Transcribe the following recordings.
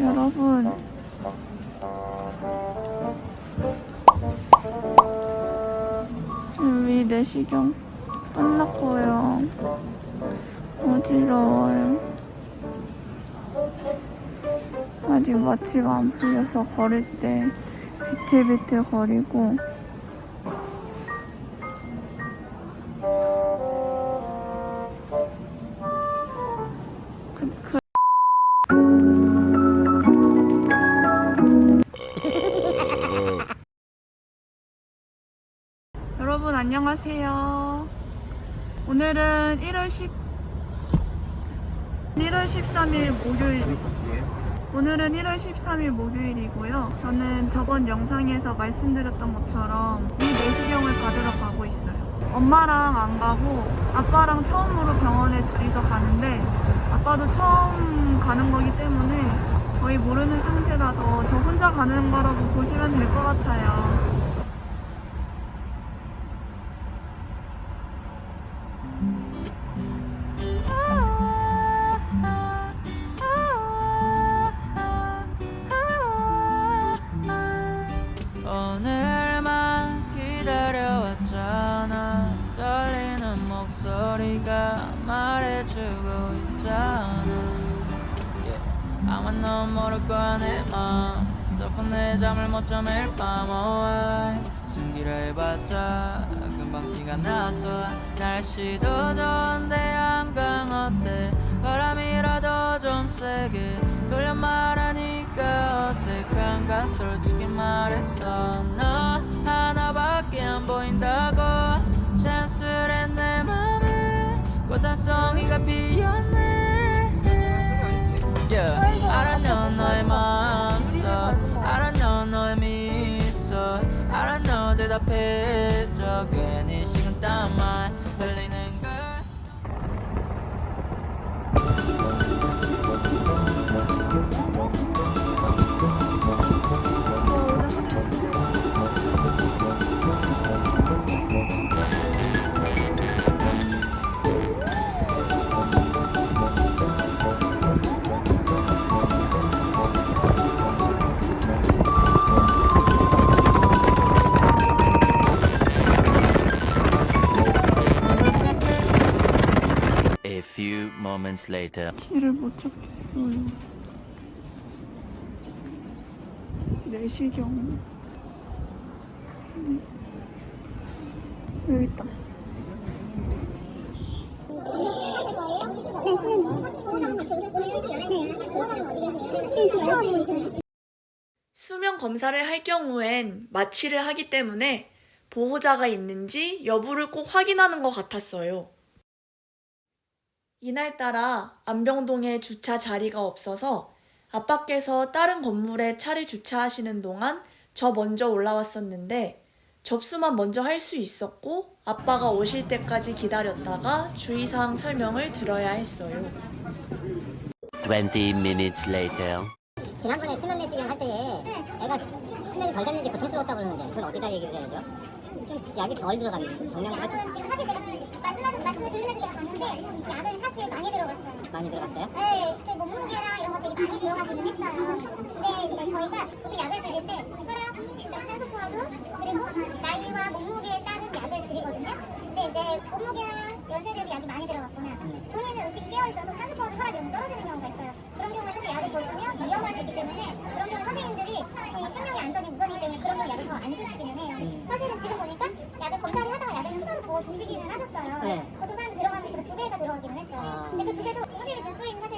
여러분. 우리 내시경? 끝났고요. 어지러워요. 아직 마취가 안 풀려서 걸을 때 비틀비틀 거리고 안녕하세요. 오늘은 1월 10 1월 13일 목요일 오늘은 1월 13일 목요일이고요. 저는 저번 영상에서 말씀드렸던 것처럼 이 내시경을 받으러 가고 있어요. 엄마랑 안 가고 아빠랑 처음으로 병원에 둘이서 가는데 아빠도 처음 가는 거기 때문에 거의 모르는 상태라서 저 혼자 가는 거라고 보시면 될 것 같아요. 목소리가 말해주고 있잖아. yeah. 아마 넌 모를 거야 내맘 덕분 내 잠을 못잠 매일 밤 oh, 숨기려 해봤자 금방 티가 나서 날씨도 좋은데 한강 어때? 바람이라도 좀 세게 돌려 말하니까 어색한가? 솔직히 말했어 너 하나밖에 안 보인다고. 찬스를 내 송이가 피었네. Yeah. 알아know 너의 마음속. 알아know 너의 미소. 알아know 대답해줘 괜히 식은 땀만 moments later. 길을 못 찾겠어요. 내시경. 음. 여기 있다. 네. 수면 검사를 할 경우엔 마취를 하기 때문에 보호자가 있는지 여부를 꼭 확인하는 것 같았어요. 이날따라 안병동에 주차 자리가 없어서 아빠께서 다른 건물에 차를 주차하시는 동안 저 먼저 올라왔었는데 접수만 먼저 할 수 있었고 아빠가 오실 때까지 기다렸다가 주의사항 설명을 들어야 했어요. 20 minutes later. 지난번에 수면 내시경 할 때에 애가 수면이 덜 됐는지 고통스러웠다고 그러는데 그건 어디다 얘기를 해야죠? 좀 약이 덜 들어갔는데 정량보다 좀 지금 사실 제가 말씀하신 말씀을 들으면서 제가 봤는데 약은 사실 많이 들어갔어요. 많이 들어갔어요? 네, 그 몸무게랑 이런 것들이 많이 들어가기는 했어요. 근데 이제 저희가 보통 약을 드릴 때 혈압, 산소포화도 그리고 나이와 몸무게에 따른 약을 드리거든요. 근데 이제 몸무게랑 연세 대비 약이 많이 들어갔구나. 본인은 의식이 깨어 있어서 산소포화도 혈압이 너무 떨어지는 경우가 있어요. 그런 경우에 사실 약을 줘주면 위험할 수 있기 때문에 그런 경우 선생님들이 저희 생명의 안전이 우선이기 때문에 그런 경우 약을 더 안 주시기는 해요. 사실은 지금 보니까 약을 검사를 하다가 약을 수시로 더 주시기는 하셨어요. 네. 보통 사람들 들어가는 두 배가 들어가기는 했어요. 아. 근데 그두 배도 소비를 줄수 있는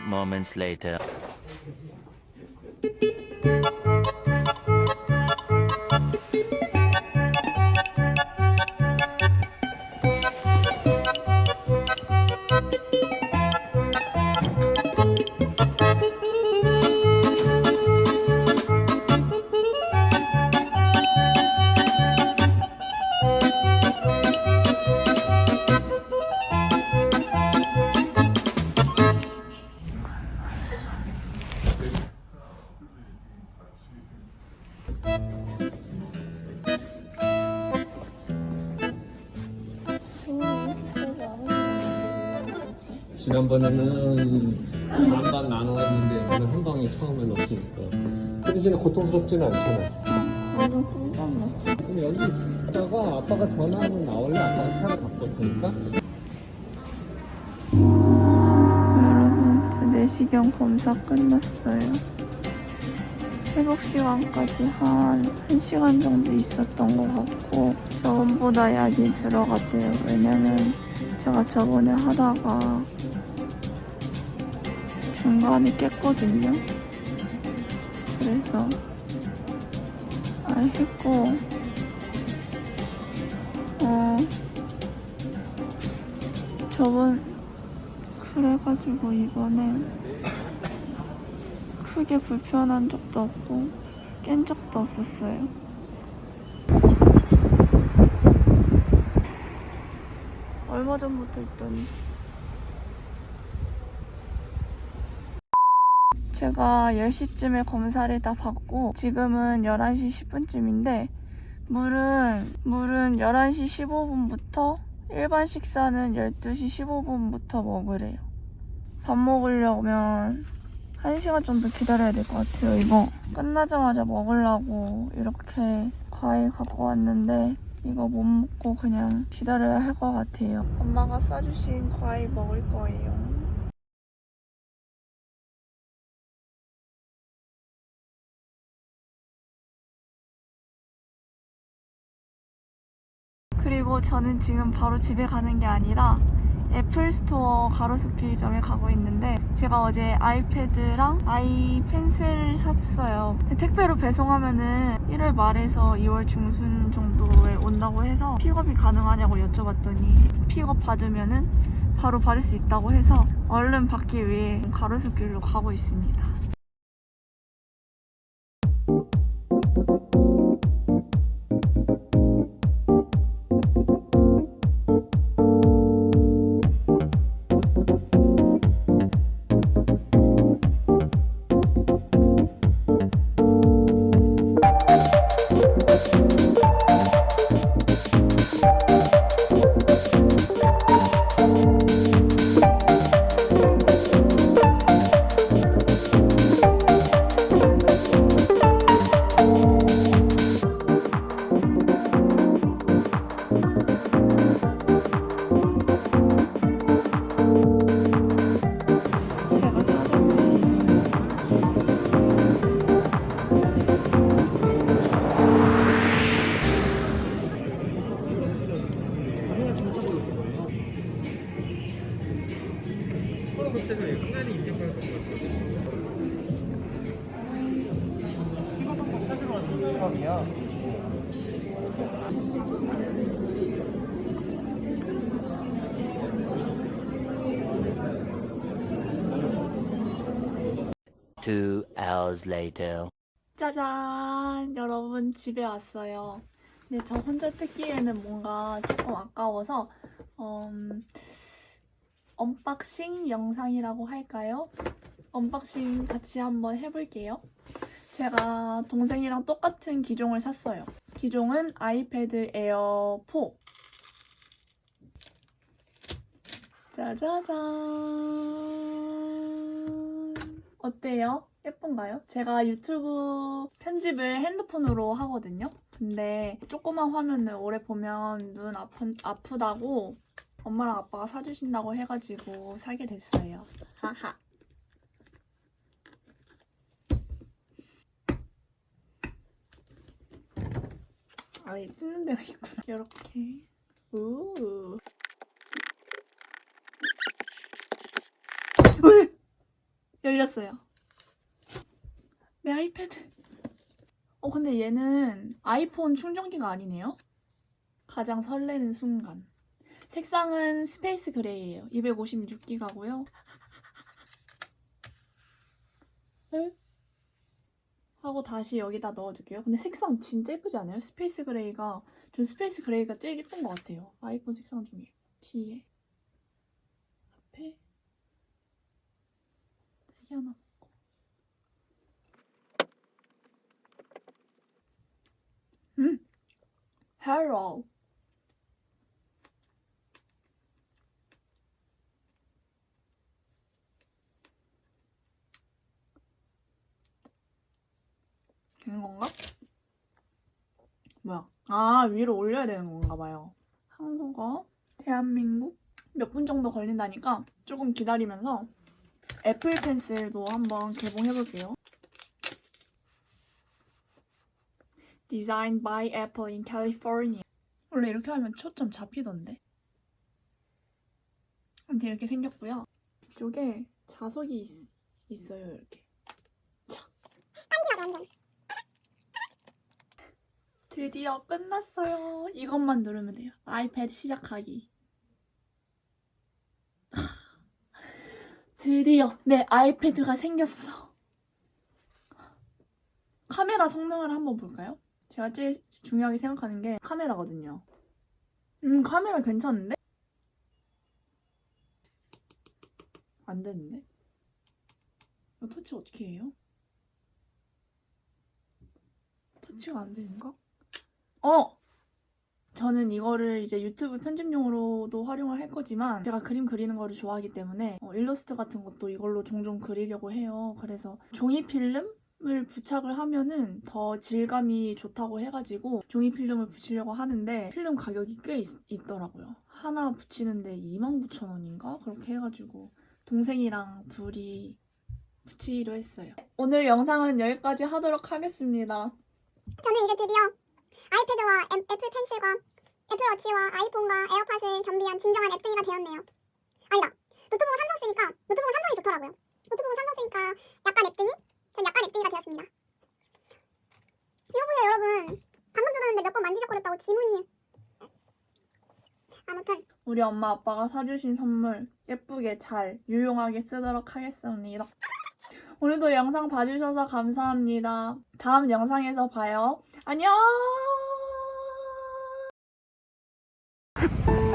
moments later. 지난번에는 반반 나눠 했는데 이번에 한 방에 처음에 넣었으니까 그 대신에 고통스럽지는 않잖아. 그럼 여기 있다가 아빠가 전화하면 나올래? 아빠가 차를 갖고 올 테니까 여러분, 저 내시경 검사 끝났어요. 회복 시간까지 한 1시간 정도 있었던 것 같고 저번보다 약이 들어갔대요. 왜냐면 제가 저번에 하다가 중간에 깼거든요. 그래서 아 했고 어 저번 그래가지고 이번엔 크게 불편한 적도 없고 깬 적도 없었어요. 얼마 전부터 있더니 제가 10시쯤에 검사를 다 받고 지금은 11시 10분쯤인데 물은 물은 11시 15분부터 일반 식사는 12시 15분부터 먹으래요. 밥 먹으려면 1시간 정도 기다려야 될 것 같아요. 이거 끝나자마자 먹으려고 이렇게 과일 갖고 왔는데 이거 못 먹고 그냥 기다려야 할 것 같아요. 엄마가 싸주신 과일 먹을 거예요. 그리고 저는 지금 바로 집에 가는 게 아니라 애플 스토어 가로수길점에 가고 있는데 제가 어제 아이패드랑 아이펜슬 샀어요. 택배로 배송하면은 1월 말에서 2월 중순 정도에 온다고 해서 픽업이 가능하냐고 여쭤봤더니 픽업 받으면은 바로 받을 수 있다고 해서 얼른 받기 위해 가로수길로 가고 있습니다. Two hours later. 짜잔! 여러분 집에 왔어요. 근데 저 혼자 뜯기에는 뭔가 조금 아까워서 음, 언박싱 영상이라고 할까요? 언박싱 같이 한번 해볼게요. 제가 동생이랑 똑같은 기종을 샀어요. 기종은 아이패드 에어 4. 짜자잔. 어때요? 예쁜가요? 제가 유튜브 편집을 핸드폰으로 하거든요. 근데 조그만 화면을 오래 보면 눈 아픈, 아프다고 엄마랑 아빠가 사주신다고 해가지고 사게 됐어요. 하하. 아예 뜯는 데가 있구나. 이렇게. 우. 왜? 열렸어요. 내 아이패드. 어, 근데 얘는 아이폰 충전기가 아니네요. 가장 설레는 순간. 색상은 스페이스 그레이예요. 256기가고요. 하고 다시 여기다 넣어둘게요. 근데 색상 진짜 예쁘지 않아요? 스페이스 그레이가 전 스페이스 그레이가 제일 예쁜 것 같아요. 아이폰 색상 중에 뒤에 튀어나왔고 음! 헬로 된 건가? 뭐야? 아 위로 올려야 되는 건가 봐요 한국어 대한민국 몇 분 정도 걸린다니까 조금 기다리면서 애플 펜슬도 한번 개봉해 볼게요. Designed by Apple in California. 원래 이렇게 하면 초점 잡히던데. 아무튼 이렇게 생겼고요. 이쪽에 자석이 있, 있어요 이렇게. 드디어 끝났어요. 이것만 누르면 돼요. 아이패드 시작하기. 드디어 내 아이패드가 생겼어. 카메라 성능을 한번 볼까요? 제가 제일 중요하게 생각하는 게 카메라거든요. 음, 카메라 괜찮은데? 안 되는데? 이거 터치 어떻게 해요? 터치가 안 되는가? 어! 저는 이거를 이제 유튜브 편집용으로도 활용을 할 거지만 제가 그림 그리는 거를 좋아하기 때문에 어, 일러스트 같은 것도 이걸로 종종 그리려고 해요. 그래서 종이 필름 을 부착을 하면은 더 질감이 좋다고 해가지고 종이 필름을 붙이려고 하는데 필름 가격이 꽤 있, 더라고요 하나 붙이는데 29,000원인가? 그렇게 해가지고 동생이랑 둘이 붙이기로 했어요. 오늘 영상은 여기까지 하도록 하겠습니다. 저는 이제 드디어 아이패드와 애, 애플 펜슬과 애플워치와 아이폰과 에어팟을 겸비한 진정한 앱등이가 되었네요. 아니다. 노트북은 삼성 쓰니까 노트북은 삼성이 좋더라고요. 노트북은 삼성 쓰니까 약간 앱등이? 전 약간 앱등이가 되었습니다. 이거 보세요 여러분. 방금 뜯었는데 몇 번 만지작거렸다고 지문이 아무튼 우리 엄마 아빠가 사주신 선물 예쁘게 잘 유용하게 쓰도록 하겠습니다. 오늘도 영상 봐주셔서 감사합니다. 다음 영상에서 봐요. 안녕! Ha ha ha.